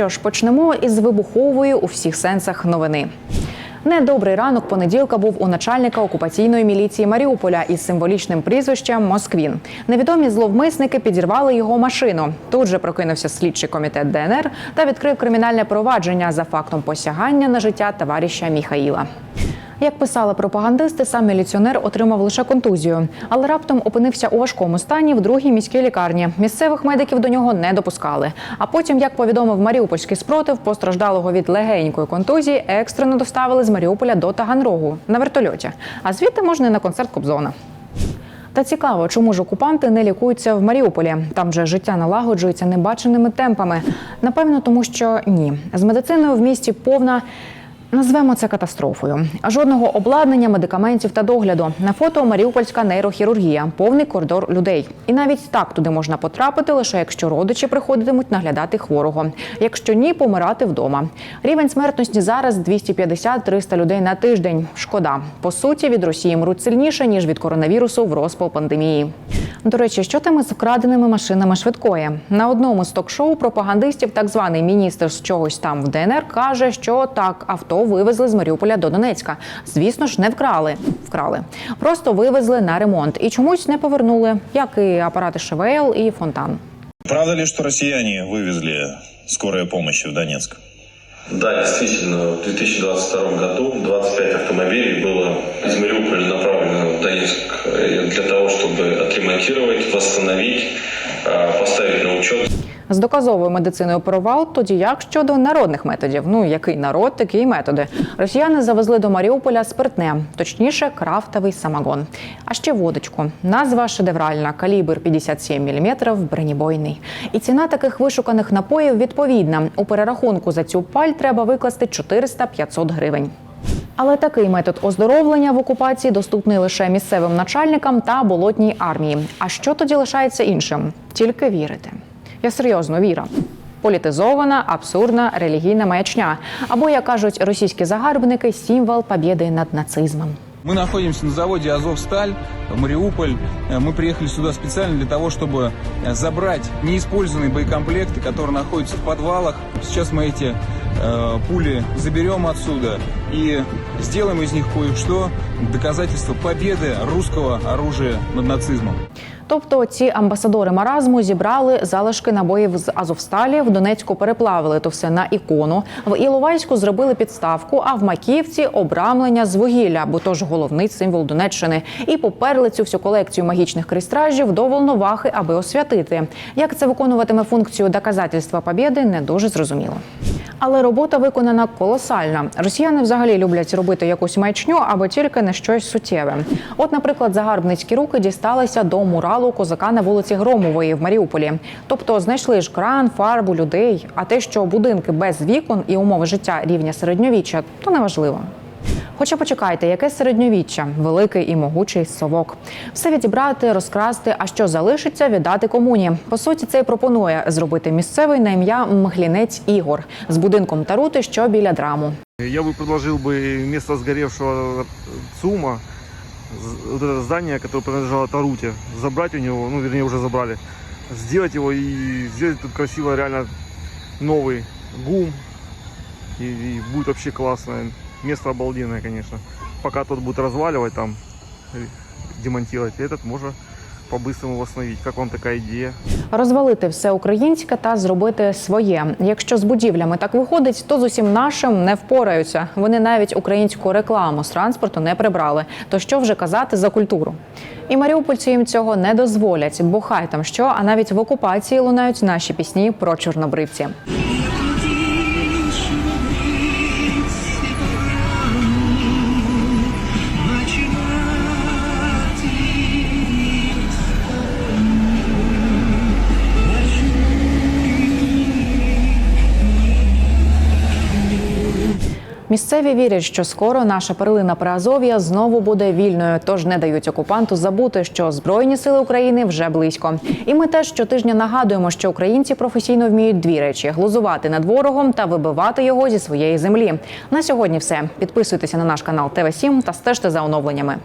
що ж, почнемо із вибухової у всіх сенсах новини. Недобрий ранок понеділка був у начальника окупаційної міліції Маріуполя із символічним прізвищем Москвін. Невідомі зловмисники підірвали його машину. Тут же прокинувся слідчий комітет ДНР та відкрив кримінальне провадження за фактом посягання на життя товариша Міхаїла. Як писали пропагандисти, сам міліціонер отримав лише контузію, але раптом опинився у важкому стані в другій міській лікарні. Місцевих медиків до нього не допускали. А потім, як повідомив Маріупольський спротив, постраждалого від легенької контузії екстрено доставили з Маріуполя до Таганрогу на вертольоті. А звідти можна на концерт Кобзона. Та цікаво, чому ж окупанти не лікуються в Маріуполі? Там же життя налагоджується небаченими темпами. Напевно, тому що ні. З медициною в місті повна. Назвемо це катастрофою. Жодного обладнання, медикаментів та догляду. На фото Маріупольська нейрохірургія, повний коридор людей. І навіть так туди можна потрапити, лише якщо родичі приходитимуть наглядати хворого. Якщо ні, помирати вдома. Рівень смертності зараз 250-300 людей на тиждень. Шкода. По суті, від Росії мруть сильніше ніж від коронавірусу в розпал пандемії. До речі, що там із вкраденими машинами швидкої? На одному з ток-шоу пропагандистів, так званий міністр з чогось там в ДНР, каже, що так авто вивезли з Маріуполя до Донецька. Звісно ж, не вкрали. Вкрали. Просто вивезли на ремонт і чомусь не повернули, як і апарати ШВЛ і фонтан. Правда ли, что россияне вывезли скорая помощи в Донецк? Да, действительно, в 2022 году 25 автомобилей было из Мариуполя направлено в Донецк э, для того, чтобы отремонтировать, восстановить, э, поставить на учет. З доказовою медициною провал, тоді як щодо народних методів. Ну який народ, такі й методи. Росіяни завезли до Маріуполя спиртне, точніше, крафтовий самогон. А ще водочку. Назва шедевральна, калібр 57 мм, бронебойний. І ціна таких вишуканих напоїв відповідна. У перерахунку за цю паль треба викласти 400-500 гривень. Але такий метод оздоровлення в окупації доступний лише місцевим начальникам та болотній армії. А що тоді лишається іншим? Тільки вірити. Я серйозно віра. Політизована, абсурдна релігійна маячня, або, як кажуть російські загарбники, символ побєди над нацизмом. Мы находимся на заводе «Азовсталь», Мариуполь. Э, Мы приехали сюда специально для того, чтобы э, забрать неиспользованные боекомплекты, которые находятся в подвалах. Сейчас мы эти э, пули заберем отсюда и сделаем из них кое-что, доказательство победы русского оружия над нацизмом. Тобто ці амбасадори маразму зібрали залишки набоїв з Азовсталі, в Донецьку переплавили то все на ікону. В Іловайську зробили підставку, а в Макіївці обрамлення з вугілля, бо то ж головний символ Донеччини. І поперли цю всю колекцію магічних кристражів до Волновахи, аби освятити. Як це виконуватиме функцію доказательства побєди, не дуже зрозуміло. Але робота виконана колосальна. Росіяни взагалі люблять робити якусь маячню або тільки не щось суттєве. От, наприклад, загарбницькі руки дісталися до муралу козака на вулиці Громової в Маріуполі. Тобто знайшли ж кран, фарбу, людей. А те, що будинки без вікон і умови життя рівня середньовіччя, то неважливо. Хоча почекайте, яке середньовіччя, великий і могучий совок. Все відібрати, розкрасти, а що залишиться, віддати комуні. По суті, це й пропонує зробити місцевий на ім'я Мглінець Ігор з будинком Тарути, що біля драму. Я бы предложил бы место сгоревшего ЦУМа, вот это здание, которое принадлежало Таруте, забрать у него, ну, вернее, уже забрали, сделать его и сделать тут красиво, реально новый ГУМ, и, и будет вообще классное. Место обалденное, конечно. Пока тот будет разваливать там, э, демонтировать, этот можно по-быстрому восстановить. Как вам такая идея? Розвалити все українське та зробити своє. Якщо з будівлями так виходить, то з усім нашим не впораються. Вони навіть українську рекламу з транспорту не прибрали. То що вже казати за культуру? І маріупольці їм цього не дозволять, бо хай там що, а навіть в окупації лунають наші пісні про чорнобривці. Місцеві вірять, що скоро наша перлина Приазов'я знову буде вільною, тож не дають окупанту забути, що збройні сили України вже близько. І ми теж щотижня нагадуємо, що українці професійно вміють дві речі: глузувати над ворогом та вибивати його зі своєї землі. На сьогодні все. Підписуйтеся на наш канал ТВ 7 та стежте за оновленнями.